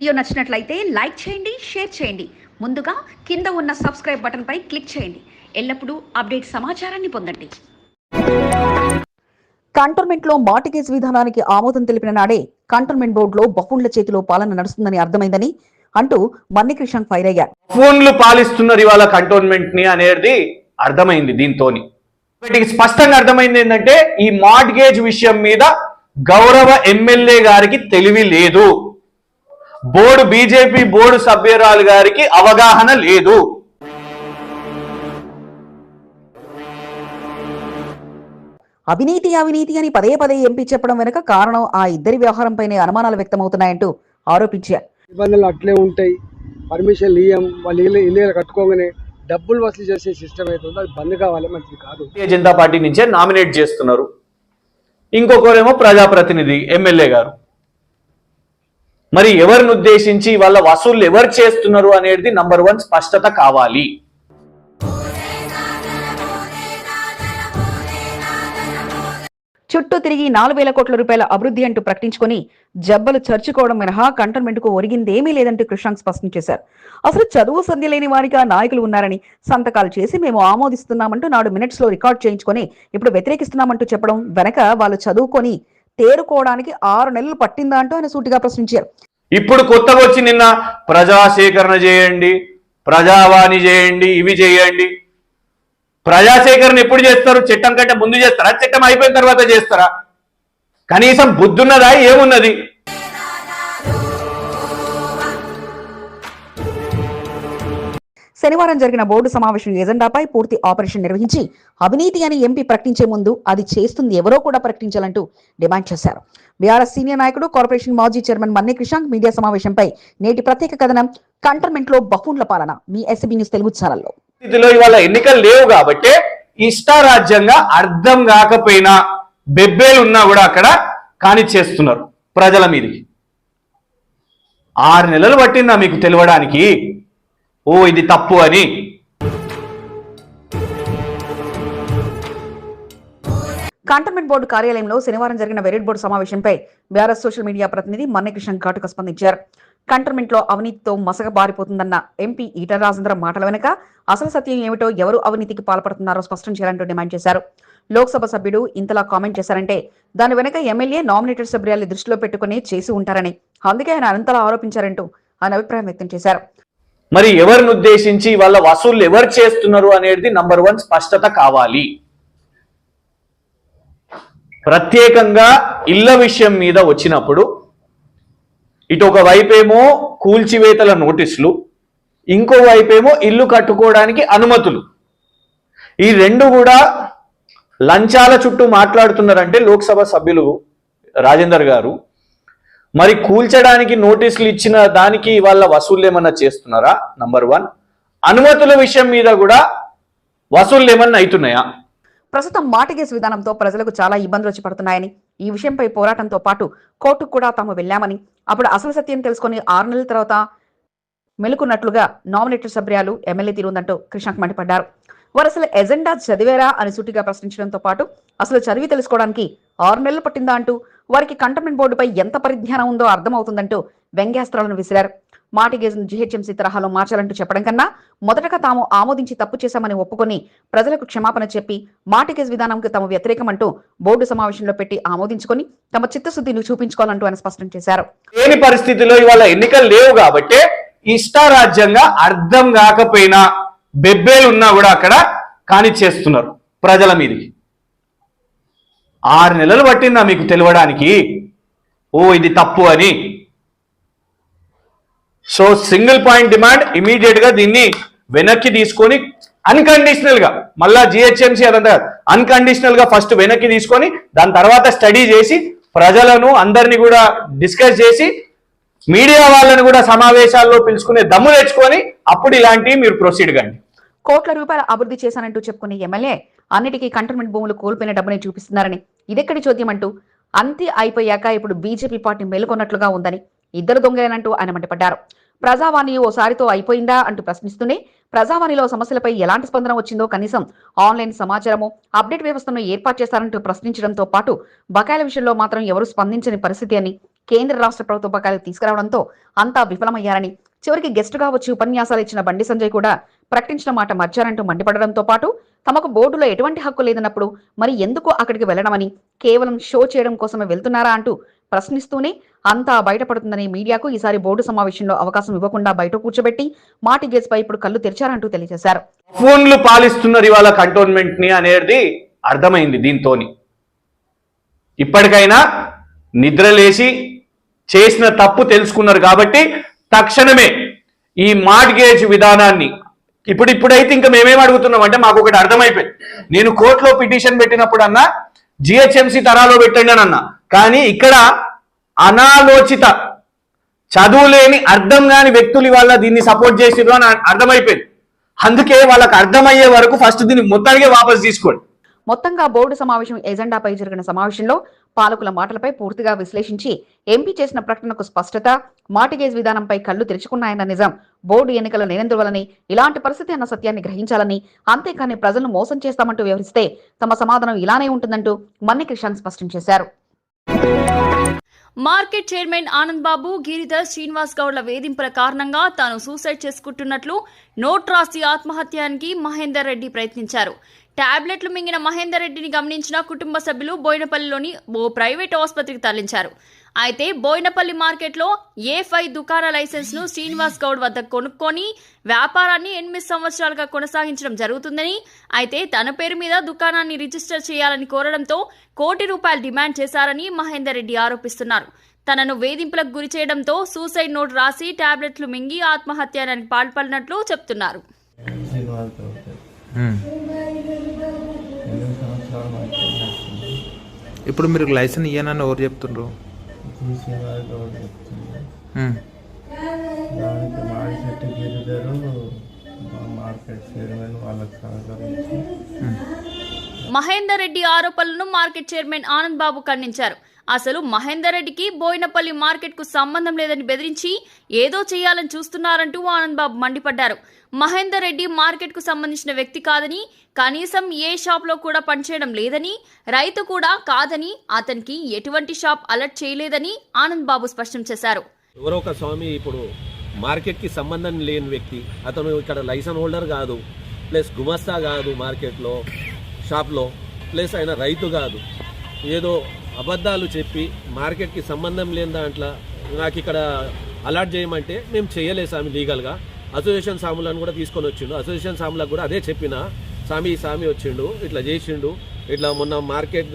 Video నచ్చినట్లయితే like చేయండి share చేయండి. ముందుగా కింద ఉన్న సబ్స్క్రైబ్ బటన్పై క్లిక్ చేయండి. ఎల్లప్పుడూ అప్డేట్ సమాచారాన్ని పొందండి. కంటోన్మెంట్లో మార్టిగేజ్ విధానానికి ఆమోదం తెలిపిన నాడే కంటోన్మెంట్ బోర్డులో బఫుండ్ల చేతిలో పాలన నడుస్తుందని అర్థమైందని అంటూ మన్ని కృష్ణ ఫైర్ అయ్యారు. ఫోన్లు పాలిస్తున్నారు ఇవాళ కంటోన్మెంట్ని అనేది అర్థమైంది దీంతోని. వీటికి స్పష్టంగా అర్థమైంది ఏంటంటే ఈ మార్ట్గేజ్ విషయం మీద గౌరవ ఎమ్మెల్యే గారికి తెలివి లేదు. బోర్డు బీజేపీ బోర్డు సభ్యురాలు గారికి అవగాహన లేదు. అవినీతి అవినీతి అని పదే పదే ఎంపీ చెప్పడం వెనుక కారణం ఆ ఇద్దరి వ్యవహారంపైనే అనుమానాలు వ్యక్తమవుతున్నాయంటూ ఆరోపించారు. నిబంధనలు అట్లే ఉంటాయి. పర్మిషన్ ఇయ్యం వాళ్ళు ఇల్లు ఇల్లు కట్టుకోగానే డబ్బులు వసూలు చేసే సిస్టమ్ అవుతుందో అది బంద్ కావాలి మంచిది కాదు. భారతీయ జనతా పార్టీ నుంచే నామినేట్ చేస్తున్నారు. ఇంకొకరేమో ప్రజాప్రతినిధి ఎమ్మెల్యే గారు. మరి ఎవరిని ఉద్దేశించి వాళ్ళ వసూళ్ళు ఎవరు చేస్తున్నారు అనేది నంబర్ వన్ స్పష్టత కావాలి. చుట్టూ తిరిగి నాలుగు వేల కోట్ల రూపాయల అభివృద్ధి అంటూ ప్రకటించుకొని జబ్బలు చర్చుకోవడం మినహా కంటోన్మెంట్కు ఒరిగిందేమీ లేదంటూ కృష్ణాంగ్ స్పష్టం చేశారు. అసలు చదువు సంధ్య లేని వారిగా నాయకులు ఉన్నారని సంతకాలు చేసి మేము ఆమోదిస్తున్నామంటూ నాడు మినిట్స్లో రికార్డ్ చేయించుకొని ఇప్పుడు వ్యతిరేకిస్తున్నామంటూ చెప్పడం వెనక వాళ్ళు చదువుకొని తేరుకోవడానికి ఆరు నెలలు పట్టిందా అంటూ ఆయన సూటిగా ప్రశ్నించారు. ఇప్పుడు కొత్తగా వచ్చి నిన్న ప్రజాసేకరణ చేయండి ప్రజావాణి చేయండి ఇవి చేయండి. ప్రజాసేకరణ ఎప్పుడు చేస్తారు? చట్టం కంటే ముందు చేస్తారా? చట్టం అయిపోయిన తర్వాత చేస్తారా? కనీసం బుద్ధున్నదా? ఏమున్నది? శనివారం జరిగిన బోర్డు సమావేశం ఎజెండాపై పూర్తి ఆపరేషన్ నిర్వహించి అవినీతి అని ఎంపీ ప్రకటించే ముందు అది చేస్తుంది ఎవరో కూడా ప్రకటించాలంటూ డిమాండ్ చేశారు. బీఆర్ఎస్ సీనియర్ నాయకుడు కార్పొరేషన్ మాజీ చైర్మన్ మన్నే కృషాంక్ మీడియా సమావేశంపై నేటి ప్రత్యేక కథనం కంటర్మెంట్లో బఫూన్ల పాలన మీ ఎస్బీ న్యూస్ తెలుగు ఛానల్లో. స్థితిలో ఇవాళ ఎన్నికలు లేవు కాబట్టి ఇష్టారాజ్యంగా అర్థం కాకపోయినా బెబ్బేలు ఉన్నా కూడా అక్కడ కానిచ్చేస్తున్నారు ప్రజల మీదకి. ఆరు నెలలు పట్టిందా మీకు తెలియడానికి ఓ ఇది తప్పు అని. కంటోన్మెంట్ బోర్డు కార్యాలయంలో శనివారం జరిగిన వెరిట్ బోర్డు సమావేశంపై బీఆర్ఎస్ సోషల్ మీడియా ప్రతినిధి మన్నకృష్ణ ఘాటుగా స్పందించారు. కంటోన్మెంట్లో అవినీతితో మసగ బారిపోతుందన్న ఎంపీ ఈటల రాజేంద్ర మాటల వెనుక అసలు సత్యం ఏమిటో ఎవరు అవినీతికి పాల్పడుతున్నారో స్పష్టం చేయాలంటూ డిమాండ్ చేశారు. లోక్సభ సభ్యుడు ఇంతలా కామెంట్ చేశారంటే దాని వెనుక ఎమ్మెల్యే నామినేటెడ్ సభ్యురాలు దృష్టిలో పెట్టుకుని చేసి ఉంటారని. అందుకే ఆయన అంతలా ఆరోపించారంటూ ఆయన అభిప్రాయం వ్యక్తం చేశారు. మరి ఎవరిని ఉద్దేశించి వాళ్ళ వసూళ్ళు ఎవరు చేస్తున్నారు అనేది నంబర్ వన్ స్పష్టత కావాలి. ప్రత్యేకంగా ఇళ్ళ విషయం మీద వచ్చినప్పుడు ఇటు ఒక వైపేమో కూల్చివేతల నోటీసులు ఇంకో వైపేమో ఇల్లు కట్టుకోవడానికి అనుమతులు. ఈ రెండు కూడా లంచాల చుట్టూ మాట్లాడుతున్నారంటే లోక్సభ సభ్యులు రాజేందర్ గారు. మరి కూల్చడానికి నోటీసులు ఇచ్చిన దానికి వాళ్ళ వసూళ్ళు ఏమన్నా చేస్తున్నారా? నంబర్ వన్ అనుమతుల విషయం మీద కూడా వసూళ్ళు ఏమన్నా అవుతున్నాయా? ప్రస్తుతం మార్టిగేజ్ విధానంతో ప్రజలకు చాలా ఇబ్బందులు వచ్చి పడుతున్నాయని ఈ విషయంపై పోరాటంతో పాటు కోర్టుకు కూడా తాము వెళ్ళామని అప్పుడు అసలు సత్యం తెలుసుకుని ఆరు నెలల తర్వాత మెలుకున్నట్లుగా నామినేటెడ్ సభ్యులు ఎమ్మెల్యే తీరుందంటూ కృష్ణక్ మండిపడ్డారు. వారు అసలు ఎజెండా చదివారా అని సూటిగా ప్రశ్నించడంతో పాటు అసలు చదివి తెలుసుకోవడానికి ఆరు నెలలు పట్టిందా అంటూ వారికి కంటోన్మెంట్ బోర్డుపై ఎంత పరిజ్ఞానం ఉందో అర్థమవుతుందంటూ వ్యంగ్యాస్త్రాలను విసిరారు. మాటిగేజ్ను జీహెచ్ఎంసీ తరహాలో మార్చాలంటూ చెప్పడం కన్నా మొదటగా తాము ఆమోదించి తప్పు చేశామని ఒప్పుకొని ప్రజలకు క్షమాపణ చెప్పి మాటిగేజ్ విధానంకి తమ వ్యతిరేకమంటూ బోర్డు సమావేశంలో పెట్టి ఆమోదించుకొని తమ చిత్తశుద్ధిని చూపించుకోవాలంటూ ఆయన స్పష్టం చేశారు. లేని పరిస్థితిలో ఇవాళ ఎన్నికలు లేవు కాబట్టి ఇష్టారాజ్యంగా అర్థం కాకపోయినా బెబ్బేలు ఉన్నా కూడా అక్కడ కానిచ్చేస్తున్నారు ప్రజల మీదకి. ఆరు నెలలు పట్టిందా మీకు తెలియడానికి ఓ ఇది తప్పు అని. సో సింగిల్ పాయింట్ డిమాండ్ ఇమీడియట్గా దీన్ని వెనక్కి తీసుకొని అన్కండిషనల్గా మళ్ళా జిహెచ్ఎంసీ అదంతా అన్కండిషనల్గా ఫస్ట్ వెనక్కి తీసుకొని దాని తర్వాత స్టడీ చేసి ప్రజలను అందరినీ కూడా డిస్కస్ చేసి మీడియా వాళ్ళని కూడా సమావేశాల్లో పిలుచుకునే దమ్ము తెచ్చుకొని అప్పుడు ఇలాంటివి మీరు ప్రొసీడ్ కండి. కోట్ల రూపాయలు అభివృద్ధి చేశానంటూ చెప్పుకునే ఎమ్మెల్యే అన్నిటికీ కంటోన్మెంట్ భూములు కోల్పోయిన డబ్బుని చూపిస్తున్నారని. ఇదెక్కడి చోద్యం అంటూ అంతి అయిపోయాక ఇప్పుడు బీజేపీ పార్టీ మేలుకొన్నట్లుగా ఉందని ఇద్దరు దొంగలేనంటూ ఆయన మండిపడ్డారు. ప్రజావాణి ఓసారితో అయిపోయిందా అంటూ ప్రశ్నిస్తూనే ప్రజావాణిలో సమస్యలపై ఎలాంటి స్పందన వచ్చిందో కనీసం ఆన్లైన్ సమాచారము అప్డేట్ వ్యవస్థను ఏర్పాటు చేస్తారంటూ ప్రశ్నించడంతో పాటు బకాయిల విషయంలో మాత్రం ఎవరు స్పందించని పరిస్థితి అని కేంద్ర రాష్ట్ర ప్రభుత్వ బకాయిలు తీసుకురావడంతో అంతా విఫలమయ్యారని చివరికి గెస్టుగా వచ్చి ఉపన్యాసాలు ఇచ్చిన బండి సంజయ్ కూడా ప్రకటించిన మాట మర్చారంటూ మండిపడడంతో పాటు తమకు బోర్డులో ఎటువంటి హక్కు లేదన్నప్పుడు మరి ఎందుకు అక్కడికి వెళ్ళడమని కేవలం షో చేయడం కోసమే వెళ్తున్నారా అంటూ ప్రశ్నిస్తూనే అంతా బయటపడుతుందని మీడియాకు ఈసారి బోర్డు సమావేశంలో అవకాశం ఇవ్వకుండా బయట కూర్చోబెట్టి మాటిగేజ్ పై ఇప్పుడు కళ్ళు తెరిచారంటూ తెలియజేశారు. ఫోన్లు పాలిస్తున్నారు ఇవాళ కంటోన్మెంట్ని అనేది అర్థమైంది దీంతోని. ఇప్పటికైనా నిద్రలేసి చేసిన తప్పు తెలుసుకున్నారు కాబట్టి తక్షణమే ఈ మార్గేజ్ విధానాన్ని ఇప్పుడు ఇప్పుడైతే ఇంకా మేమేం అడుగుతున్నాం అంటే మాకు ఒకటి అర్థమైపోయింది నేను కోర్టులో పిటిషన్ పెట్టినప్పుడు అన్నా జిహెచ్ఎంసీ తరాలో పెట్టండి అని అన్నా. కానీ ఇక్కడ అనాలోచిత చదువులేని అర్థం కాని వ్యక్తులు వల్ల దీన్ని సపోర్ట్ చేసిరు అని అర్థమైపోయింది. అందుకే వాళ్ళకి అర్థమయ్యే వరకు ఫస్ట్ దీన్ని మొత్తానికి వాపస్ తీసుకోండి. మొత్తంగా బోర్డు సమావేశం ఎజెండాపై జరిగిన సమావేశంలో పాలకుల మాటలపై పూర్తిగా విశ్లేషించి ఎంపీ చేసిన ప్రకటనకు స్పష్టత మాటిగేజ్ విధానంపై కళ్ళు తెరుచుకున్నాయన్న నిజం. బోర్డు ఎన్నికలు లేనందువలని ఇలాంటి పరిస్థితి అన్న సత్యాన్ని గ్రహించాలని అంతేకాని ప్రజలను మోసం చేస్తామంటూ వ్యవహరిస్తే తమ సమాధానం ఇలానే ఉంటుందంటూ మన్ని కిషన్ స్పష్టం చేశారు. మార్కెట్ చైర్మన్ ఆనంద్ బాబు గిరిధర్ శ్రీనివాస్ గౌడ్ల వేధింపుల కారణంగా తాను సూసైడ్ చేసుకుంటున్నట్లు నోట్ రాసి ఆత్మహత్యానికి మహేందర్ రెడ్డి ప్రయత్నించారు. టాబ్లెట్లు మింగిన మహేందర్ రెడ్డిని గమనించిన కుటుంబ సభ్యులు బోయినపల్లిలోని ఓ ప్రైవేట్ ఆసుపత్రికి తరలించారు. అయితే బోయినపల్లి మార్కెట్లో ఏ ఫైవ్ దుకాణ లైసెన్స్ను శ్రీనివాస్ గౌడ్ వద్ద కొనుక్కొని వ్యాపారాన్ని ఎనిమిది సంవత్సరాలుగా కొనసాగించడం జరుగుతుందని అయితే తన పేరు మీద దుకాణాన్ని రిజిస్టర్ చేయాలని కోరడంతో కోటి రూపాయలు డిమాండ్ చేశారని మహేందర్ రెడ్డి ఆరోపిస్తున్నారు. తనను వేధింపులకు గురి చేయడంతో సూసైడ్ నోట్ రాసి టాబ్లెట్లు మింగి ఆత్మహత్యానికి పాల్పడినట్లు చెప్తున్నారు. ఇప్పుడు మీరు లైసెన్స్ ఇయ్యనని ఎవరు చెప్తుండ్రు? గౌడ్ చెప్తుంది. దానికి మాడి గిరిధరు మార్కెట్ చైర్మన్ వాళ్ళకి సహకరించి మహేందర్ రెడ్డి ఆరోపణలను మార్కెట్ చైర్మన్ ఆనంద్ బాబు ఖండించారు అసలు మహేందర్ రెడ్డికి బోయినపల్లి మార్కెట్కు సంబంధం లేదని బెదిరించి ఏదో చేయాలని చూస్తున్నారంటూ ఆనంద్ బాబు మండిపడ్డారు. మహేందర్ రెడ్డి మార్కెట్కు సంబంధించిన వ్యక్తి కాదని కనీసం ఏ షాప్లో కూడా పనిచేయడం లేదని రైతు కూడా కాదని అతనికి ఎటువంటి షాప్ అలర్ట్ చేయలేదని ఆనంద్ బాబు స్పష్టం చేశారు. ఎవరో ఒక స్వామి ఇప్పుడు మార్కెట్కి సంబంధం లేని వ్యక్తి అతను ఇక్కడ లైసెన్స్ హోల్డర్ కాదు ప్లస్ గుమస్తా కాదు మార్కెట్లో షాప్లో ప్లస్ ఆయన రైతు కాదు. ఏదో అబద్ధాలు చెప్పి మార్కెట్కి సంబంధం లేని దాంట్లో నాకు ఇక్కడ అలాట్ చేయమంటే మేము చేయలేదు స్వామి లీగల్గా. అసోసియేషన్ సాములను కూడా తీసుకొని వచ్చిండు. అసోసియేషన్ సాములకు కూడా అదే చెప్పిన స్వామి స్వామి వచ్చిండు ఇట్లా చేసిండు ఇట్లా మొన్న మార్కెట్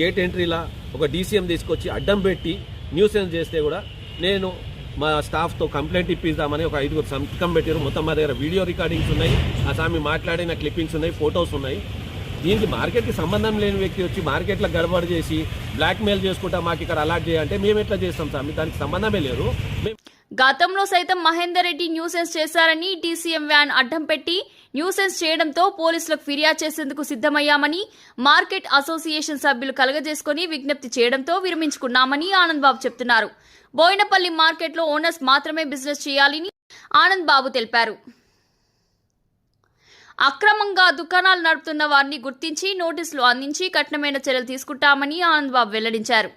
గేట్ ఎంట్రీలా ఒక డీసీఎం తీసుకొచ్చి అడ్డం పెట్టి న్యూసెన్స్ చేస్తే కూడా నేను మా స్టాఫ్తో కంప్లైంట్ ఇప్పిద్దామని ఒక ఐదుగురు సంతకం పెట్టారు మొత్తం మా దగ్గర వీడియో రికార్డింగ్స్ ఉన్నాయి ఆ స్వామి మాట్లాడిన క్లిప్పింగ్స్ ఉన్నాయి ఫొటోస్ ఉన్నాయి. దీనికి మార్కెట్కి సంబంధం లేని వ్యక్తి వచ్చి మార్కెట్లో గడబడి చేసి బ్లాక్మెయిల్ చేసుకుంటా మాకు ఇక్కడ అలాట్ చేయాలంటే మేము ఎట్లా చేస్తాం స్వామి దానికి సంబంధమే లేదు. గతంలో సైతం మహేందర్ రెడ్డి న్యూసెన్స్ చేశారని టీసీఎం వ్యాన్ అడ్డం పెట్టి న్యూసెన్స్ చేయడంతో పోలీసులకు ఫిర్యాదు చేసేందుకు సిద్ధమయ్యామని మార్కెట్ అసోసియేషన్ సభ్యులు కలగజేసుకుని విజ్ఞప్తి చేయడంతో విరమించుకున్నామని ఆనంద్ బాబు చెప్తున్నారు. బోయినపల్లి మార్కెట్లో ఓనర్స్ మాత్రమే బిజినెస్ చేయాలని ఆనంద్ బాబు తెలిపారు. అక్రమంగా దుకాణాలు నడుపుతున్న వారిని గుర్తించి నోటీసులు అందించి కఠినమైన చర్యలు తీసుకుంటామని ఆనంద్ బాబు వెల్లడించారు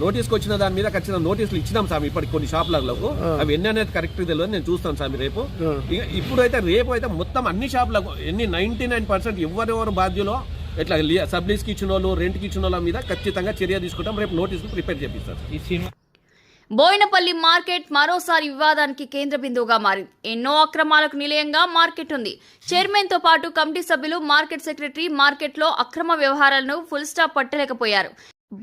నోటీస్కి వచ్చిన దాని మీద ఖచ్చితంగా నోటీసులు ఇచ్చినాం స్వామి ఇప్పటికి కొన్ని షాపులకు అవి ఎన్ని అనేది కరెక్ట్ తెలియదు నేను చూస్తాను స్వామి రేపు. ఇప్పుడైతే రేపు అయితే మొత్తం అన్ని షాపులకు ఎన్ని నైన్టీ నైన్ పర్సెంట్ ఎవరెవరు బాధ్యులో ఇట్లా లి- సబ్ లీజ్కి ఇచ్చిన వాళ్ళు రెంట్కి ఇచ్చిన వాళ్ళ మీద ఖచ్చితంగా చర్య తీసుకుంటాం. రేపు నోటీసులు ప్రిపేర్ చేపిస్తారు బోయినపల్లి మార్కెట్ మరోసారి వివాదానికి కేంద్ర బిందువుగా మారింది. ఎన్నో అక్రమాలకు నిలయంగా మార్కెట్ ఉంది. చైర్మన్తో పాటు కమిటీ సభ్యులు మార్కెట్ సెక్రటరీ మార్కెట్లో అక్రమ వ్యవహారాలను ఫుల్ స్టాప్ పట్టలేకపోయారు.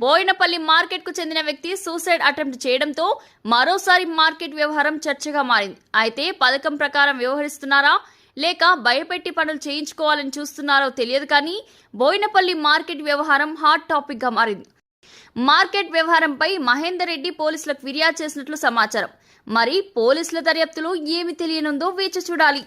బోయినపల్లి మార్కెట్కు చెందిన వ్యక్తి సూసైడ్ అటెంప్ట్ చేయడంతో మరోసారి మార్కెట్ వ్యవహారం చర్చగా మారింది. అయితే పథకం ప్రకారం వ్యవహరిస్తున్నారా? లేక భయపెట్టి పనులు చేయించుకోవాలని చూస్తున్నారో తెలియదు కానీ బోయినపల్లి మార్కెట్ వ్యవహారం హాట్ టాపిక్గా మారింది. మార్కెట్ వ్యవహారంపై మహేందర్ రెడ్డి పోలీసులకు ఫిర్యాదు చేసినట్లు సమాచారం. మరి పోలీసుల దర్యాప్తులో ఏమి తెలియనుందో వేచి చూడాలి.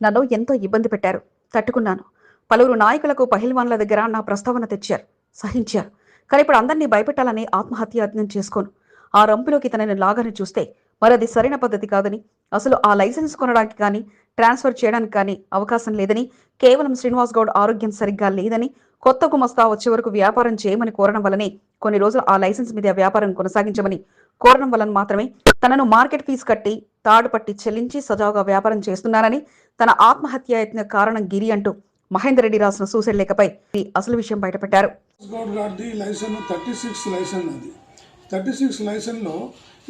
నన్ను ఎంతో ఇబ్బంది పెట్టారు. తట్టుకున్నాను. పలువురు నాయకులకు పహిల్వాన్ల దగ్గర నా ప్రస్తావన తెచ్చారు. సహించారు. కానీ ఇప్పుడు అందరినీ భయపెట్టాలని ఆత్మహత్య యత్నం చేసుకోను. ఆ రంపులోకి తనని లాగని చూస్తే మరి అది సరైన పద్ధతి కాదని అసలు ఆ లైసెన్స్ కొనడానికి కానీ ట్రాన్స్ఫర్ చేయడానికి కానీ అవకాశం లేదని కేవలం శ్రీనివాస్ గౌడ్ ఆరోగ్యం సరిగ్గా లేదని కొత్త గుమస్తా వచ్చే వరకు వ్యాపారం చేయమని కోరడం వల్లనే కొన్ని రోజులు ఆ లైసెన్స్ మీద వ్యాపారం కొనసాగించమని కోరడం వలన మాత్రమే తనను మార్కెట్ ఫీజు కట్టి తాడు పట్టి చెల్లించి సజావుగా వ్యాపారం చేస్తున్నానని తన ఆత్మహత్యాయత్న కారణం గిరి అంటూ మహేందర్ రెడ్డి రాసిన సూసైడ్ లేఖపై అసలు విషయం బయటపెట్టారు. థర్టీ సిక్స్ అది. థర్టీ సిక్స్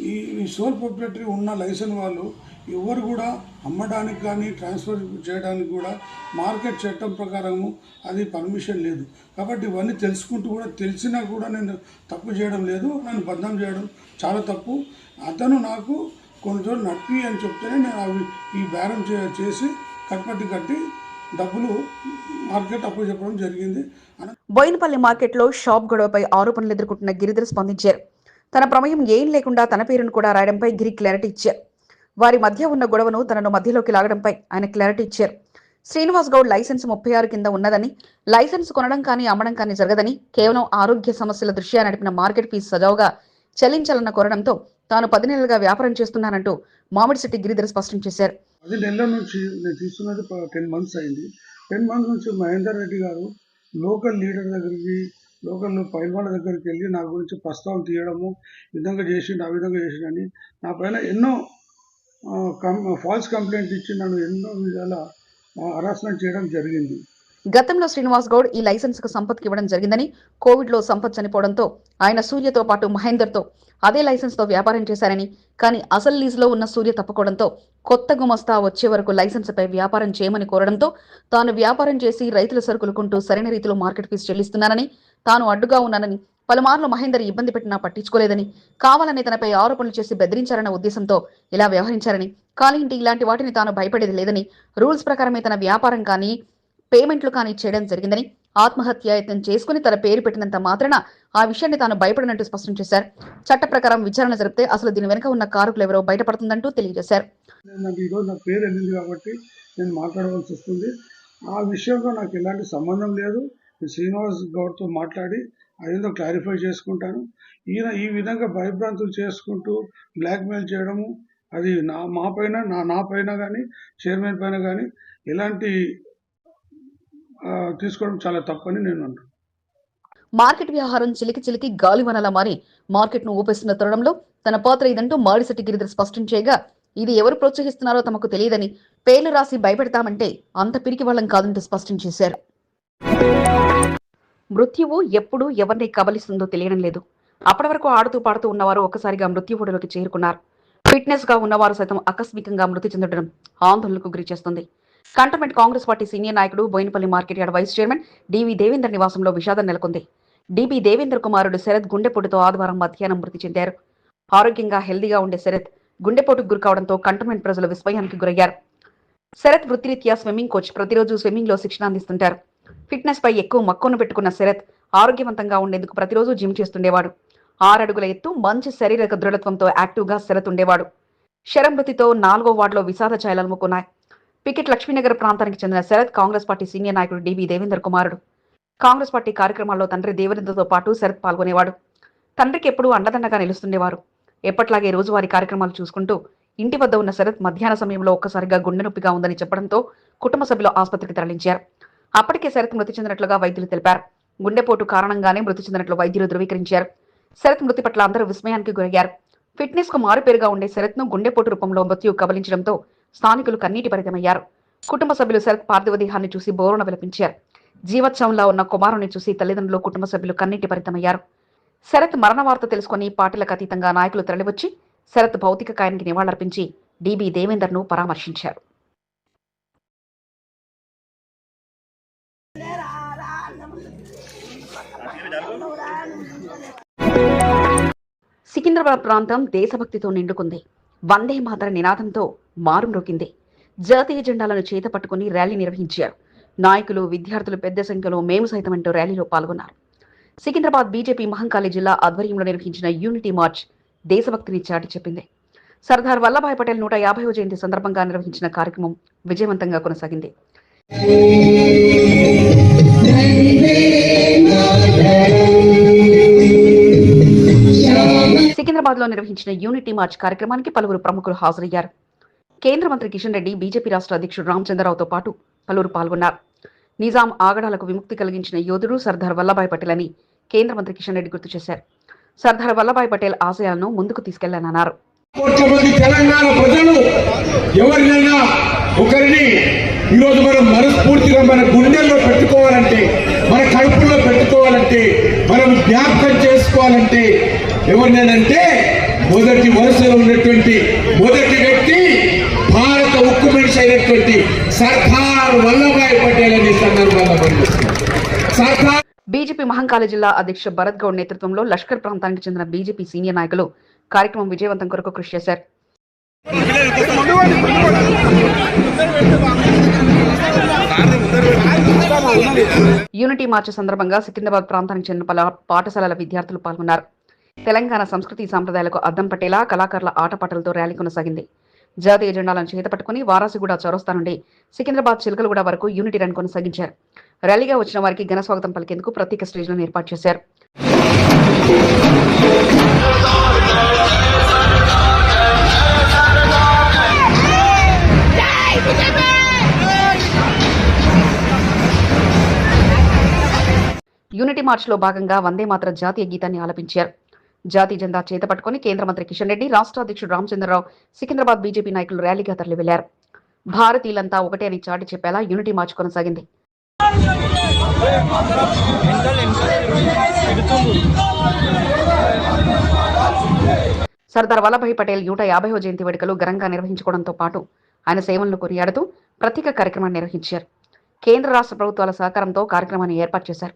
ఈ సోల్ ప్రొప్రైటరీ ఉన్న లైసెన్స్ వాళ్ళు ఎవరు కూడా అమ్మడానికి కానీ ట్రాన్స్ఫర్ చేయడానికి కూడా మార్కెట్ చట్టం ప్రకారము అది పర్మిషన్ లేదు. కాబట్టి ఇవన్నీ తెలుసుకుంటూ కూడా తెలిసినా కూడా నేను తప్పు చేయడం లేదు నన్ను బద్దం చేయడం చాలా తప్పు. అతను నాకు కొన్ని రోజులు నడిపి అని చెప్తేనే నేను అవి ఈ బేరం చేసి కట్పట్టి కట్టి డబ్బులు మార్కెట్ అప్పు చెప్పడం జరిగింది. బోయినపల్లి మార్కెట్లో షాప్ గొడవపై ఆరోపణలు ఎదుర్కొంటున్న గిరిధర్ స్పందించారు. తన ప్రమేయం ఏం లేకుండా తన పేరును కూడా రాయడంపై గిరి క్లారిటీ ఇచ్చారు. వారి మధ్య ఉన్న గొడవను తనను మధ్యలోకి లాగడంపై ఆయన క్లారిటీ ఇచ్చారు. శ్రీనివాస్ గౌడ్ లైసెన్స్ ముప్పై ఆరు కింద ఉన్నదని లైసెన్స్ కొనడం కానీ అమ్మడం కానీ జరగదని కేవలం ఆరోగ్య సమస్యల దృష్ట్యా నడిపిన మార్కెట్ ఫీజు సజావుగా చెల్లించాలన్న కోరడంతో తాను పది నెలలుగా వ్యాపారం చేస్తున్నానంటూ మామిడిశెట్టి గిరిధర్ స్పష్టం చేశారు. పది నెలల నుంచి నేను తీసుకున్నది టెన్ మంత్స్ అయింది. టెన్ మంత్స్ నుంచి మహేందర్ రెడ్డి గారు లోకల్ లీడర్ దగ్గరికి లోకల్ పైల్వాళ్ళ దగ్గరికి వెళ్ళి నా గురించి ప్రస్తావన తీయడము విధంగా చేసిండు ఆ విధంగా చేసిండని నా పైన ఎన్నో ఫాల్స్ కంప్లైంట్ ఇచ్చి నన్ను ఎన్నో విధాల హరాస్మెంట్ చేయడం జరిగింది. గతంలో శ్రీనివాస్ గౌడ్ ఈ లైసెన్స్కు సంపత్కి ఇవ్వడం జరిగిందని కోవిడ్లో సంపత్ చనిపోవడంతో ఆయన సూర్యతో పాటు మహేందర్తో అదే లైసెన్స్తో వ్యాపారం చేశారని కానీ అసలు లీజులో ఉన్న సూర్య తప్పుకోవడంతో కొత్త గుమస్తా వచ్చే వరకు లైసెన్స్ పై వ్యాపారం చేయమని కోరడంతో తాను వ్యాపారం చేసి రైతుల సరుకులు కొంటూ సరైన రీతిలో మార్కెట్ ఫీజు చెల్లిస్తున్నానని తాను అడ్డుగా ఉన్నానని పలుమార్లు మహేందర్ ఇబ్బంది పెట్టినా పట్టించుకోలేదని కావాలని తనపై ఆరోపణలు చేసి బెదిరించారన్న ఉద్దేశంతో ఇలా వ్యవహరించారని కాలింటి ఇంటి ఇలాంటి వాటిని తాను భయపడేది లేదని రూల్స్ ప్రకారమే తన వ్యాపారం కానీ పేమెంట్లు కానీ చేయడం జరిగిందని ఆత్మహత్యాయత్నం చేసుకుని తన పేరు పెట్టినంత మాత్రాన ఆ విషయాన్ని తాను భయపడినట్టు స్పష్టం చేశారు. చట్ట ప్రకారం విచారణ జరిపితే అసలు దీని వెనుక ఉన్న కారుకులు ఎవరో బయటపడుతుందంటూ తెలియజేశారు. నేను మాట్లాడవలసి వస్తుంది. ఆ విషయంలో నాకు ఎలాంటి సంబంధం లేదు. శ్రీనివాస్ గౌడ్తో మాట్లాడి అదేందో క్లారిఫై చేసుకుంటాను. ఈయన ఈ విధంగా భయభ్రాంతులు చేసుకుంటూ బ్లాక్మెయిల్ చేయడము అది నా మా పైన నా నా పైన కానీ చైర్మన్ పైన కానీ ఎలాంటి తీసుకోవడం చాలా తప్పని నేను అంటాను మార్కెట్ వ్యవహారం చిలికి చిలికి గాలివనలా మారి మార్కెట్ను ఊపేస్తున్న తరుణంలో తన పాత్ర ఇదంటూ మాడిశెట్టి గిరిధర్ స్పష్టం చేయగా ఇది ఎవరు ప్రోత్సహిస్తున్నారో తమకు తెలియదని పేర్లు రాసి భయపెడతామంటే అంత పిరికి వాళ్ళం కాదంటూ స్పష్టం చేశారు. మృత్యువు ఎప్పుడు ఎవరిని కబలిస్తుందో తెలియడం లేదు. అప్పటి వరకు ఆడుతూ పాడుతూ ఉన్నవారు ఒక్కసారిగా మృత్యువుడిలోకి చేరుకున్నారు. ఫిట్నెస్గా ఉన్నవారు సైతం ఆకస్మికంగా మృతి చెందడం ఆందోళనకు గురి చేస్తుంది. కంటోన్మెంట్ కాంగ్రెస్ పార్టీ సీనియర్ నాయకుడు Boinapally market yard vice chairman D V Devender నివాసంలో విషాదం నెలకొంది. డిబి దేవేందర్ కుమారుడు శరత్ గుండెపోటుతో ఆదివారం మధ్యాహ్నం మృతి చెందారు. ఆరోగ్యంగా హెల్దీగా ఉండే శరత్ గుండెపోటుకు గురి కావడంతో కంటోన్మెంట్ ప్రజలు విస్మయానికి గురయ్యారు. శరత్ వృత్తిరీత్యా స్విమ్మింగ్ కోచ్. ప్రతిరోజు స్విమ్మింగ్లో శిక్షణ అందిస్తుంటారు. ఫిట్నెస్ పై ఎక్కువ మక్కువను పెట్టుకున్న శరత్ ఆరోగ్యవంతంగా ఉండేందుకు ప్రతిరోజు జిమ్ చేస్తుండేవాడు. ఆరడుగుల ఎత్తు మంచి శారీరక దృఢత్వంతో యాక్టివ్గా శరత్ ఉండేవాడు. శరంభృతితో నాలుగో వార్డులో విషాద ఛాయలు అమ్ముకున్నాయి పికెట్ లక్ష్మీనగర్ ప్రాంతానికి చెందిన శరత్ కాంగ్రెస్ పార్టీ సీనియర్ నాయకుడు డివి దేవేందర్ కుమారుడు. కాంగ్రెస్ పార్టీ కార్యక్రమాల్లో తండ్రి దేవేంద్రతో పాటు శరత్ పాల్గొనేవాడు. తండ్రికి ఎప్పుడూ అండదండగా నిలుస్తుండేవారు. ఎప్పట్లాగే రోజువారీ కార్యక్రమాలు చూసుకుంటూ ఇంటి వద్ద ఉన్న శరత్ మధ్యాహ్న సమయంలో ఒక్కసారిగా గుండె నొప్పిగా ఉందని చెప్పడంతో కుటుంబ సభ్యులు ఆసుపత్రికి తరలించారు. అప్పటికే శరత్ మృతి చెందినట్లుగా వైద్యులు తెలిపారు. గుండెపోటు కారణంగానే మృతి చెందినట్లు వైద్యులు ధృవీకరించారు. శరత్ మృతి పట్ల అందరూ విస్మయానికి గురయ్యారు. ఫిట్నెస్కు మారుపేరుగా ఉండే శరత్ను గుండెపోటు రూపంలో మృత్యు కబలించడంతో స్థానికులు కన్నీటి పరితమయ్యారు కుటుంబ సభ్యులు శరత్ పార్థివ దేహాన్ని చూసి బోరున విలపించారు. జీవోత్సవంలో ఉన్న కుమారుని చూసి తల్లిదండ్రులు కుటుంబ సభ్యులు కన్నీటి పరితమయ్యారు శరత్ మరణ వార్త తెలుసుకుని పార్టీలకు అతీతంగా నాయకులు తరలివచ్చి శరత్ భౌతిక కాయానికి నివాళులర్పించి డిబి దేవేందర్ను పరామర్శించారు. సికింద్రాబాద్ ప్రాంతం దేశభక్తితో నిండుకుంది. వందే మాతర నినాదంతో మారుమ్రోకింది జాతీయ జెండాలను చేత పట్టుకుని ర్యాలీ నిర్వహించారు. నాయకులు విద్యార్థులు పెద్ద సంఖ్యలో మేము సైతం అంటూ ర్యాలీలో పాల్గొన్నారు. సికింద్రాబాద్ బీజేపీ మహంకాళి జిల్లా ఆధ్వర్యంలో నిర్వహించిన యూనిటీ మార్చ్ దేశభక్తిని చాటి చెప్పింది. సర్దార్ వల్లభాయ్ పటేల్ నూట యాభైవ జయంతి సందర్భంగా నిర్వహించిన కార్యక్రమం విజయవంతంగా కొనసాగింది. సికింద్రాబాద్లో నిర్వహించిన యూనిటీ మార్చ్ కార్యక్రమానికి పలువురు ప్రముఖులు హాజరయ్యారు. కేంద్ర మంత్రి కిషన్ రెడ్డి బీజేపీ రాష్ట్ర అధ్యక్షుడు రామచంద్రరావుతో పాటు పలువురు పాల్గొన్నారు. నిజాం ఆగడాలకు విముక్తి కలిగించిన యోధుడు సర్దార్ వల్లభాయ్ పటేల్ అని కేంద్ర మంత్రి కిషన్ రెడ్డి గుర్తు చేశారు. సర్దార్ వల్లభాయ్ పటేల్ ఆశయాలను ముందుకు తీసుకెళ్ళానన్నారు. తెలంగాణ ప్రజలు ఎవరినైనా ఒకరిని ఈరోజు మనం మనస్ఫూర్తిగా మన గుండెల్లో పెట్టుకోవాలంటే మన కడుపుల్లో పెట్టుకోవాలంటే మనం జ్ఞాపకం చేసుకోవాలంటే ఎవరినంటే మొదటి వరుసలో ఉన్నటువంటి మొదటి వ్యక్తి భారత ఉక్కు మనిషి అయినటువంటి సర్దార్ వల్లభాయ్ పటేల్ అనే సందర్భంగా పనిచేస్తున్నారు సర్దార్ బీజేపీ మహంకాళ జిల్లా అధ్యక్ష భరత్ గౌడ్ నేతృత్వంలో లష్కర్ ప్రాంతానికి చెందిన బీజేపీ సీనియర్ నాయకులు కార్యక్రమం విజయవంతం కొరకు కృషి చేశారు. యూనిటీ మార్చ్ సందర్భంగా సికింద్రాబాద్ ప్రాంతానికి చెందిన పలు పాఠశాలల విద్యార్థులు పాల్గొన్నారు. తెలంగాణ సంస్కృతి సాంప్రదాయాలకు అద్దం పట్టేలా కళాకారుల ఆటపాటలతో ర్యాలీ కొనసాగింది. జాతీయ జెండాలను చేతపట్టుకుని వారాసిగూడ చౌరస్తా నుండి సికింద్రాబాద్ చిలకలగూడ వరకు యూనిటీ రన్ కొనసాగించారు. ర్యాలీగా వచ్చిన వారికి ఘన స్వాగతం పలికేందుకు ప్రత్యేక స్టేజ్లను ఏర్పాటు చేశారు. యూనిటీ మార్చ్లో భాగంగా వందే మాత్ర జాతీయ గీతాన్ని ఆలపించారు. జాతీయ జెండా చేతపట్టుకుని కేంద్ర మంత్రి కిషన్ రెడ్డి రాష్ట్ర అధ్యక్షుడు రామచంద్రరావు సికింద్రాబాద్ బీజేపీ నాయకులు ర్యాలీగా తరలి వెళ్ళారు భారతీయులంతా ఒకటే అని చాటి చెప్పేలా యూనిటీ మార్చ్ కొనసాగింది. సర్దార్ వల్లభాయ్ పటేల్ నూట యాభైవ జయంతి వేడుకలు ఘనంగా నిర్వహించుకోవడంతో పాటు ఆయన సేవలను కొనియాడుతూ ప్రత్యేక కార్యక్రమాన్ని నిర్వహించారు. కేంద్ర రాష్ట్ర ప్రభుత్వాల సహకారంతో కార్యక్రమాన్ని ఏర్పాటు చేశారు.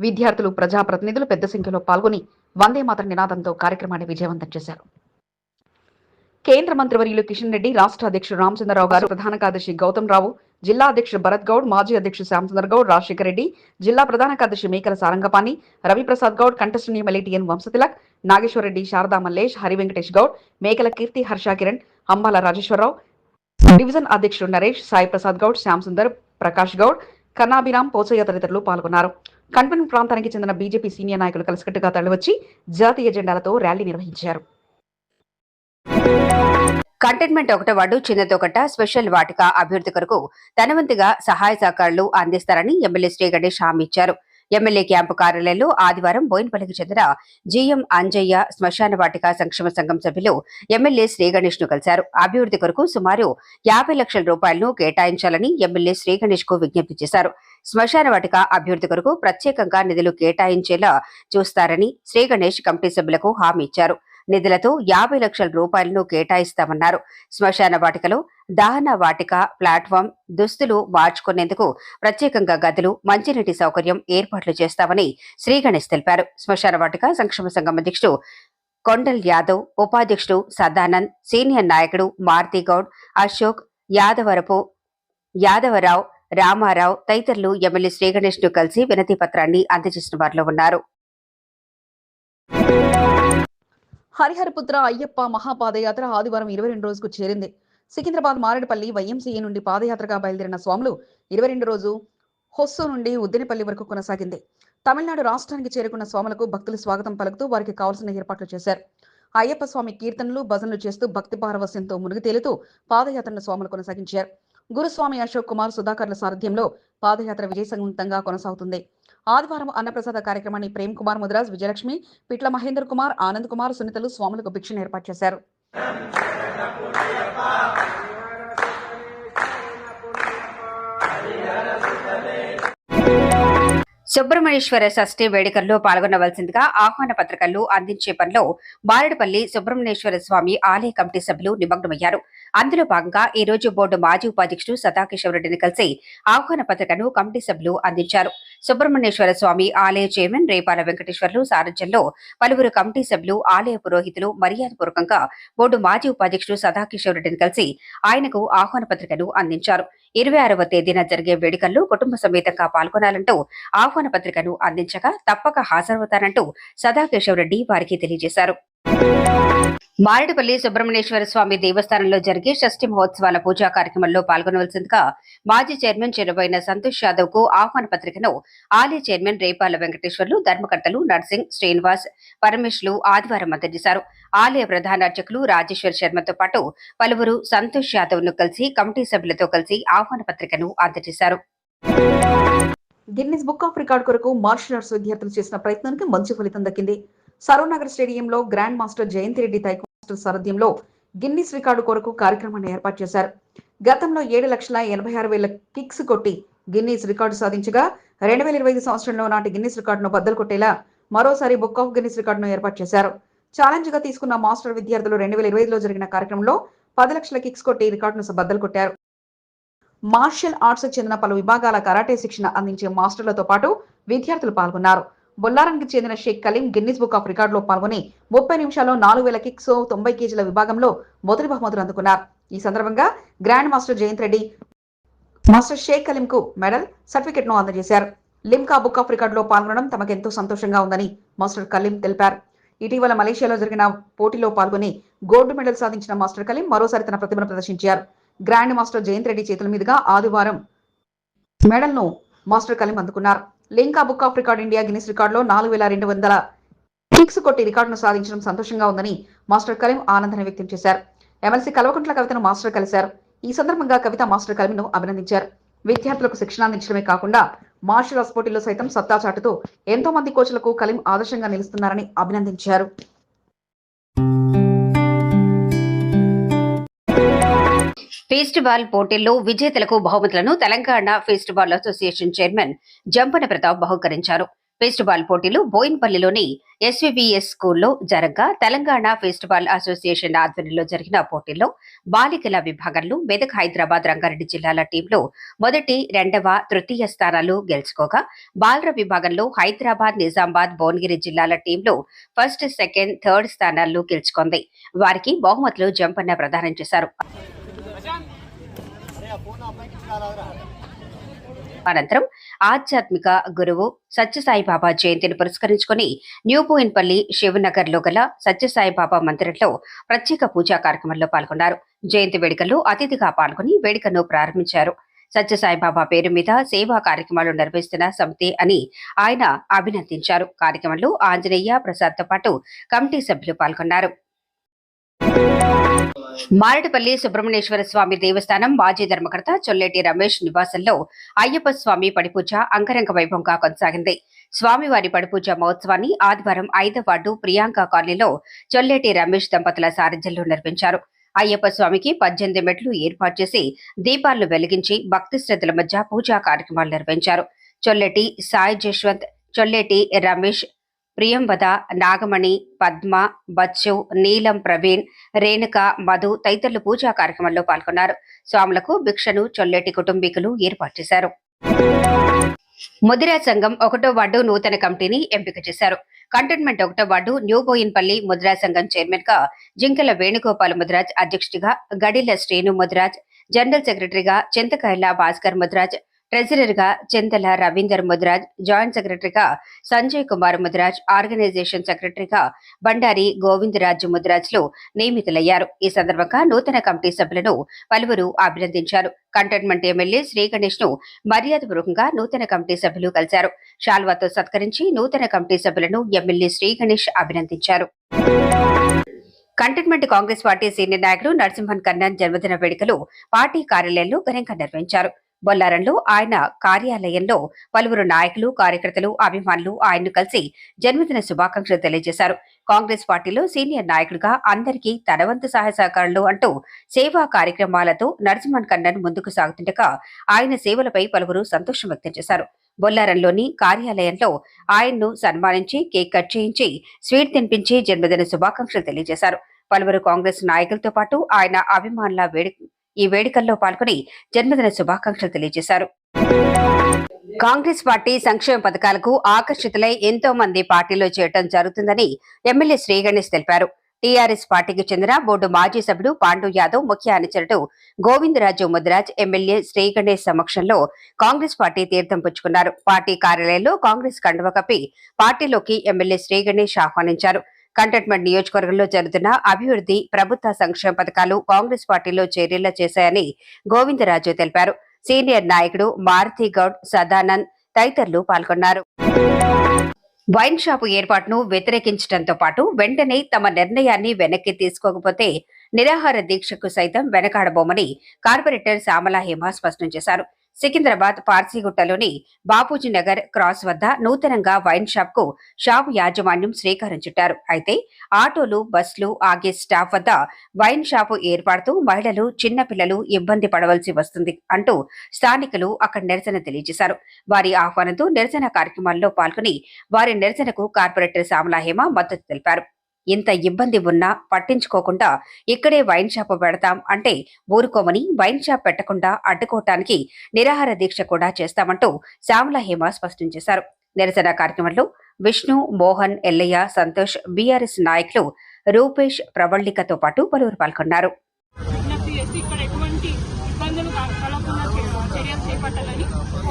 విద్యార్థులు ప్రజాప్రతినిధులు పెద్ద సంఖ్యలో పాల్గొని వందే మాతర నినాదంతో కార్యక్రమాన్ని విజయవంతం చేశారు. కేంద్ర మంత్రివర్యులు కిషన్ రెడ్డి రాష్ట్ర అధ్యక్షుడు రామచంద్రరావు గారు ప్రధాన కార్యదర్శి గౌతమ్ రావు జిల్లా అధ్యక్షుడు భరత్ గౌడ్ మాజీ అధ్యక్షుడు శ్యామచంద్ర గౌడ్ రాజశేఖర రెడ్డి జిల్లా ప్రధాన కార్యదర్శి Mekala Sarangapani Raviprasad Goud contestant MLA T N Vamshatilak Nageshwara Reddy Sharada Mallesh Harivenkatesh Goud Mekala Keerthi Harsha Kiran Ambala Rajeshwararao division అధ్యక్షుడు నరేష్ సాయి ప్రసాద్ గౌడ్ శ్యామసుందర్ ప్రకాష్ గౌడ్ కన్నాభిరామ్ పోచయ్య తదితరులు పాల్గొన్నారు. కన్వెన్ ప్రాంతానికి చెందిన బీజేపీ సీనియర్ నాయకులు కలిసికట్టుగా తరలివచ్చి జాతీయ జెండాలతో ర్యాలీ నిర్వహించారు. కంటైన్మెంట్ ఒకట వార్డు చిన్నతోకట స్పెషల్ వాటిక అభివృద్ధి కొరకు ధనవంతిగా సహాయ సహకారాలు అందిస్తారని ఎమ్మెల్యే శ్రీ గణేష్ హామీ ఇచ్చారు. ఎమ్మెల్యే క్యాంపు కార్యాలయంలో ఆదివారం బోయినపల్లికి చెందిన జీఎం అంజయ్య శ్మశాన వాటిక సంక్షేమ సంఘం సభ్యులు ఎమ్మెల్యే శ్రీగణేష్ను కలిశారు. అభివృద్ధి కొరకు సుమారు యాభై లక్షల రూపాయలను కేటాయించాలని ఎమ్మెల్యే శ్రీగణేష్కు విజ్ఞప్తి చేశారు. శ్మశాన వాటిక అభివృద్ధి కొరకు ప్రత్యేకంగా నిధులు కేటాయించేలా చూస్తారని శ్రీగణేష్ కమిటీ సభ్యులకు హామీ ఇచ్చారు. నిధులతో యాభై లక్షల రూపాయలను కేటాయిస్తామన్నారు. శ్మశాన వాటికలో దహన వాటిక ప్లాట్ఫామ్ దుస్తులు మార్చుకునేందుకు ప్రత్యేకంగా గదులు మంచినీటి సౌకర్యం ఏర్పాట్లు చేస్తామని శ్రీగణేష్ తెలిపారు. శ్మశాన వాటిక సంక్షేమ సంఘం అధ్యక్షుడు కొండల్ యాదవ్ ఉపాధ్యక్షుడు సదానంద్ సీనియర్ నాయకుడు మారుతిగౌడ్ అశోక్ యాదవరపు యాదవరావు రామారావు తదితరులు ఎమ్మెల్యే శ్రీగణేష్ను కలిసి వినతి పత్రాన్ని అందజేసిన వారిలో ఉన్నారు. హరిహరపుత్ర అయ్యప్ప మహాపాదయాత్ర ఆదివారం ఇరవై రెండు రోజుకు చేరింది. సికింద్రాబాద్ మారేడుపల్లి వైఎంసీఏ నుండి పాదయాత్రగా బయలుదేరిన స్వాములు ఇరవై రెండు రోజు హొస్సు నుండి ఉద్దెనపల్లి వరకు కొనసాగింది. తమిళనాడు రాష్ట్రానికి చేరుకున్న స్వాములకు భక్తులు స్వాగతం పలుకుతూ వారికి కావాల్సిన ఏర్పాట్లు చేశారు. అయ్యప్ప స్వామి కీర్తనలు భజనలు చేస్తూ భక్తి పారవస్యంతో మునిగి తేలుతూ పాదయాత్రను స్వాములు కొనసాగించారు. గురుస్వామి అశోక్ కుమార్ సుధాకర్ల సారథ్యంలో పాదయాత్ర విజయసంతంగా కొనసాగుతుంది. ఆదివారం అన్నప్రసాద కార్యక్రమాన్ని ప్రేమ్ కుమార్ ముద్రాజ్ విజయలక్ష్మి పిట్ల మహేందర్ కుమార్ ఆనంద్ కుమార్ సునీతలు స్వాములకు భిక్షను ఏర్పాటు చేశారు సుబ్రహ్మణ్యేశ్వర షష్ఠి వేడుకల్లో పాల్గొనవలసిందిగా ఆహ్వాన పత్రికలు అందించే పనిలో బారెడుపల్లి సుబ్రహ్మణ్యేశ్వర స్వామి ఆలయ కమిటీ సభ్యులు నిమగ్నమయ్యారు. అందులో భాగంగా ఈ రోజు బోర్డు మాజీ ఉపాధ్యక్షుడు సదాకిషోర్ రెడ్డిని కలిసి ఆహ్వాన పత్రికను కమిటీ సభ్యులు అందించారు. సుబ్రహ్మణ్యేశ్వర స్వామి ఆలయ చైర్మన్ రేపాల వెంకటేశ్వర్లు సారథ్యంలో పలువురు కమిటీ సభ్యులు ఆలయ పురోహితులు మర్యాదపూర్వకంగా బోర్డు మాజీ ఉపాధ్యక్షుడు సదాకిషోర్ రెడ్డిని కలిసి ఆయనకు ఆహ్వాన పత్రికను అందించారు. ఇరవై ఆరవ తేదీన జరిగే వేడుకల్లో కుటుంబ సమేతంగా పాల్గొనాలంటూ ఆహ్వాన పత్రికను అందించగా తప్పక హాజరవుతానంటూ సదాకేశవ్ రెడ్డి వారికి తెలియజేశారు. మారేడుపల్లి సుబ్రహ్మణ్యేశ్వర స్వామి దేవస్థానంలో జరిగే షష్ఠి మహోత్సవాల పూజా కార్యక్రమంలో పాల్గొనవలసిందిగా మాజీ చైర్మన్ చెరువైన సంతోష్ యాదవ్కు ఆహ్వాన పత్రికను ఆలయ చైర్మన్ రేపాల వెంకటేశ్వర్లు ధర్మకర్తలు నర్సింగ్ శ్రీనివాస్ పరమేశ్లు ఆదివారం అందజేశారు. ఆలయ ప్రధాన అర్చకులు రాజేశ్వర్ శర్మతో పాటు పలువురు సంతోష్ యాదవ్ను కలిసి కమిటీ సభ్యులతో కలిసి ఆహ్వాన పత్రికను అందజేశారు. గిన్నిస్ బుక్ ఆఫ్ రికార్డ్ కొరకు మార్షల్ ఆర్ట్స్ విద్యార్థులు చేసిన ప్రయత్నానికి మంచి ఫలితం దక్కింది. సరోనగర్ స్టేడియంలో గ్రాండ్ మాస్టర్ జయంతి రెడ్డి తైకో మాస్టర్ సారథ్యంలో గిన్నిస్ రికార్డు కొరకు కార్యక్రమాన్ని ఏర్పాటు చేశారు. గతంలో ఏడు లక్షల ఎనభై ఆరు వేల కిక్స్ కొట్టి గిన్నీస్ రికార్డు సాధించగా రెండు వేల ఇరవై ఐదు సంవత్సరంలో నాటి గిన్నిస్ రికార్డును బద్దలు కొట్టేలా మరోసారి బుక్ ఆఫ్ గిన్నిస్ రికార్డును ఏర్పాటు చేశారు. ఛాలెంజ్గా తీసుకున్న మాస్టర్ విద్యార్థులు రెండు వేల ఇరవై ఐదులో జరిగిన కార్యక్రమంలో పది లక్షల కిక్స్ కొట్టి రికార్డును బద్దలు కొట్టారు. మార్షల్ ఆర్ట్స్ చెందిన పలు విభాగాల కరాటే శిక్షణ అందించే మాస్టర్లతో పాటు విద్యార్థులు పాల్గొన్నారు. బొల్లారానికి చెందిన Sheikh Kaleem Guinness book of రికార్డులో పాల్గొని ముప్పై నిమిషాల్లో నాలుగు వేల కిక్స్ తొంభై కేజీల విభాగంలో మొదటి బహుమతులు అందుకున్నారు. ఈ సందర్భంగా grand master Jayanth Reddy master Sheikh Kaleem కు మెడల్ సర్టిఫికెట్ను అందజేశారు. లిమ్కా బుక్ ఆఫ్ రికార్డులో పాల్గొనడం తమకెంతో సంతోషంగా ఉందని మాస్టర్ కలీం తెలిపారు. ఇటీవల మలేషియాలో జరిగిన పోటీలో పాల్గొని గోల్డ్ మెడల్ సాధించిన మాస్టర్ కలీం మరోసారి తన ప్రతిభను ప్రదర్శించారు. గ్రాండ్ మాస్టర్ జయంత్ రెడ్డి చేతుల మీదుగా ఆదివారం మెడల్ను మాస్టర్ కలీం అందుకున్నారు. Limca book of record India Guinness రికార్డులో నాలుగు వేల రెండు వందల కిక్స్ కొట్టి రికార్డును సాధించడం సంతోషంగా ఉందని మాస్టర్ కలీం ఆనందాన్ని వ్యక్తం చేశారు. ఎమ్మెల్సీ కల్వకుంట్ల కవితను మాస్టర్ కలిశారు. ఈ సందర్భంగా కవిత మాస్టర్ కలీంను అభినందించారు. విద్యార్థులకు శిక్షణ అందించడమే కాకుండా మార్షల్ ఆర్ట్స్ పోటీల్లో సైతం సత్తా చాటుతూ ఎంతో మంది కోచ్లకు కలీం ఆదర్శంగా నిలుస్తున్నారని అభినందించారు. ఫెస్టివల్ పోటీల్లో విజేతలకు బహుమతులను Telangana festival association chairman Jampana Pratap బహుకరించారు. Festival పోటీలు బోయిన్పల్లిలోని ఎస్విబిఎస్ స్కూల్లో జరగగా. తెలంగాణ ఫెస్టివల్ అసోసియేషన్ ఆధ్వర్యంలో జరిగిన పోటీల్లో బాలికల విభాగంలో మెదక్ హైదరాబాద్ రంగారెడ్డి జిల్లాల టీంలు మొదటి రెండవ తృతీయ స్థానాలు గెలుచుకోగా. బాలుర విభాగంలో హైదరాబాద్ నిజామాబాద్ భువనగిరి జిల్లాల టీంలు ఫస్ట్ సెకండ్ థర్డ్ స్థానాల్లో గెలుచుకుంది. వారికి బహుమతులు జంపన్న ప్రదానం చేశారు. అనంతరం ఆధ్యాత్మిక గురువు సత్యసాయిబాబా జయంతిని పురస్కరించుకుని న్యూ బోయిన్పల్లి శివనగర్లో గల సత్యసాయిబాబా మందిరంలో ప్రత్యేక పూజా కార్యక్రమంలో పాల్గొన్నారు. జయంతి వేడుకల్లో అతిథిగా పాల్గొని వేడుకను ప్రారంభించారు. సత్యసాయిబాబా పేరు మీద సేవా కార్యక్రమాలు నిర్వహిస్తున్న సమితి అని ఆయన అభినందించారు. కార్యక్రమంలో ఆంజనేయ ప్రసాద్తో పాటు కమిటీ సభ్యులు పాల్గొన్నారు. మారటపల్లి సుబ్రహ్మణ్యేశ్వర స్వామి దేవస్థానం మాజీ ధర్మకర్త చొల్లేటి రమేష్ నివాసంలో అయ్యప్ప స్వామి పడిపూజ అంగరంగ వైభవంగా కొనసాగింది. స్వామివారి పడిపూజ మహోత్సవాన్ని ఆదివారం ఐదవ వార్డు ప్రియాంక కాలనీలో చొల్లేటి రమేష్ దంపతుల సారథ్యంలో నిర్వహించారు. అయ్యప్ప స్వామికి పద్దెనిమిది మెట్లు ఏర్పాటు చేసి దీపాలను వెలిగించి భక్తి శ్రద్ధల మధ్య పూజా కార్యక్రమాలు నిర్వహించారు. చొల్లెటి సాయి జశ్వంత్ చొల్లెటి రమేష్ ప్రియంవద నాగమణి పద్మ బచ్చు నీలం ప్రవీణ్ రేణుక మధు తదితరులు పూజా కార్యక్రమంలో పాల్గొన్నారు. స్వాములకు భిక్షను చొల్లెటి కుటుంబీకులు ఏర్పాటు చేశారు. ముదిరా సంఘం ఒకటో వార్డు నూతన కమిటీని ఎంపిక చేశారు. కంటోన్మెంట్ ఒకటో వార్డు న్యూ బోయిన్పల్లి ముద్రా సంఘం చైర్మన్గా జింకల వేణుగోపాల్ ముద్రాజ్ అధ్యక్షుడిగా గడిల శ్రీను ముద్రాజ్ జనరల్ సెక్రటరీగా చింతకాయల భాస్కర్ ముద్రాజ్ ట్రెజరర్గా గా చింతల రవీందర్ ముద్రాజ్ జాయింట్ సెక్రటరీగా సంజయ్ కుమార్ ముద్రాజ్ ఆర్గనైజేషన్ సెక్రటరీగా బండారి గోవిందరాజు ముదరాజ్లు నియమితులయ్యారు. ఈ సందర్భంగా నూతన కమిటీ సభ్యులను పలువురు అభినందించారు. కంటోన్మెంట్ ఎమ్మెల్యే శ్రీ గణేష్ను మర్యాదపూర్వకంగా నూతన కమిటీ సభ్యులు కలిశారు. షాల్వాతో సత్కరించి నూతన కమిటీ సభ్యులను ఎమ్మెల్యే శ్రీ గణేష్ అభినందించారు. కంటైన్మెంట్ కాంగ్రెస్ పార్టీ సీనియర్ నాయకులు నరసింహన్ కన్నన్ జన్మదిన వేడుకలు పార్టీ కార్యాలయంలో ఘనంగా నిర్వహించారు. బొల్లారంలో ఆయన కార్యాలయంలో పలువురు నాయకులు కార్యకర్తలు అభిమానులు ఆయన్ను కలిసి జన్మదిన శుభాకాంక్షలు తెలియజేశారు. కాంగ్రెస్ పార్టీలో సీనియర్ నాయకుడిగా అందరికీ తనవంతు సహాయ సహకారాలు అంటూ సేవా కార్యక్రమాలతో నరసింహన్ కన్నన్ ముందుకు సాగుతుండగా ఆయన సేవలపై పలువురు సంతోషం వ్యక్తం చేశారు. బొల్లారంలోని కార్యాలయంలో ఆయన్ను సన్మానించి కేక్ కట్ చేయించి స్వీట్ తినిపించి జన్మదిన శుభాకాంక్షలు తెలియజేశారు. పలువురు కాంగ్రెస్ నాయకులతో పాటు ఆయన అభిమానుల వేడుక ఈ వేడుకల్లో పాల్గొని జన్మదిన శుభాకాంక్షలు తెలియజేశారు. కాంగ్రెస్ పార్టీ సంక్షేమ పథకాలకు ఆకర్షితులై ఎంతో మంది పార్టీలో చేరటం జరుగుతుందని ఎమ్మెల్యే శ్రీగణేష్ తెలిపారు. టీఆర్ఎస్ పార్టీకి చెందిన బోర్డు మాజీ సభ్యుడు పాండు యాదవ్ ముఖ్య అనుచరుడు గోవిందరాజు ముద్రాజ్ ఎమ్మెల్యే శ్రీగణేష్ సమక్షంలో కాంగ్రెస్ పార్టీ తీర్థం పుచ్చుకున్నారు. పార్టీ కార్యాలయంలో కాంగ్రెస్ కండువ కప్పి పార్టీలోకి ఎమ్మెల్యే శ్రీగణేష్ ఆహ్వానించారు. కంటోన్మెంట్ నియోజకవర్గంలో జరుగుతున్న అభివృద్ధి ప్రభుత్వ సంక్షేమ పథకాలు కాంగ్రెస్ పార్టీలో చేరేలా చేశాయని గోవిందరాజు తెలిపారు. సీనియర్ నాయకుడు మారుతి గౌడ్ సదానంద్ తదితరులు పాల్గొన్నారు. వైన్ షాపు ఏర్పాటును వ్యతిరేకించడంతో పాటు వెంటనే తమ నిర్ణయాన్ని వెనక్కి తీసుకోకపోతే నిరాహార దీక్షకు సైతం వెనకాడబోమని కార్పొరేటర్ శ్యామల హేమ స్పష్టం చేశారు. సికింద్రాబాద్ పార్సీగుట్టలోని బాపూజీ నగర్ క్రాస్ వద్ద నూతనంగా వైన్ షాప్కు షాప్ యాజమాన్యం శ్రీకారం చుట్టారు. అయితే ఆటోలు బస్సులు ఆగే స్టాఫ్ వద్ద వైన్ షాపు ఏర్పాటుతో మహిళలు చిన్న పిల్లలు ఇబ్బంది పడవలసి వస్తుంది అంటూ స్థానికులు అక్కడ నిరసన తెలియజేశారు. వారి ఆహ్వానంతో నిరసన కార్యక్రమాల్లో పాల్గొని వారి నిరసనకు కార్పొరేటర్ శ్యామలా హేమ మద్దతు తెలిపారు. ఇంత ఇబ్బంది ఉన్నా పట్టించుకోకుండా ఇక్కడే వైన్ షాప్ పెడతాం అంటే ఊరుకోమని వైన్ షాప్ పెట్టకుండా అడ్డుకోవటానికి నిరాహార దీక్ష కూడా చేస్తామంటూ శ్యామల హేమ స్పష్టం చేశారు. నిరసన కార్యక్రమంలో విష్ణు మోహన్ ఎల్లయ్య సంతోష్ బీఆర్ఎస్ నాయకులు రూపేష్ ప్రవళికతో పాటు పలువురు పాల్గొన్నారు. చర్యలు చేపట్టాలని కోరుతున్నాం.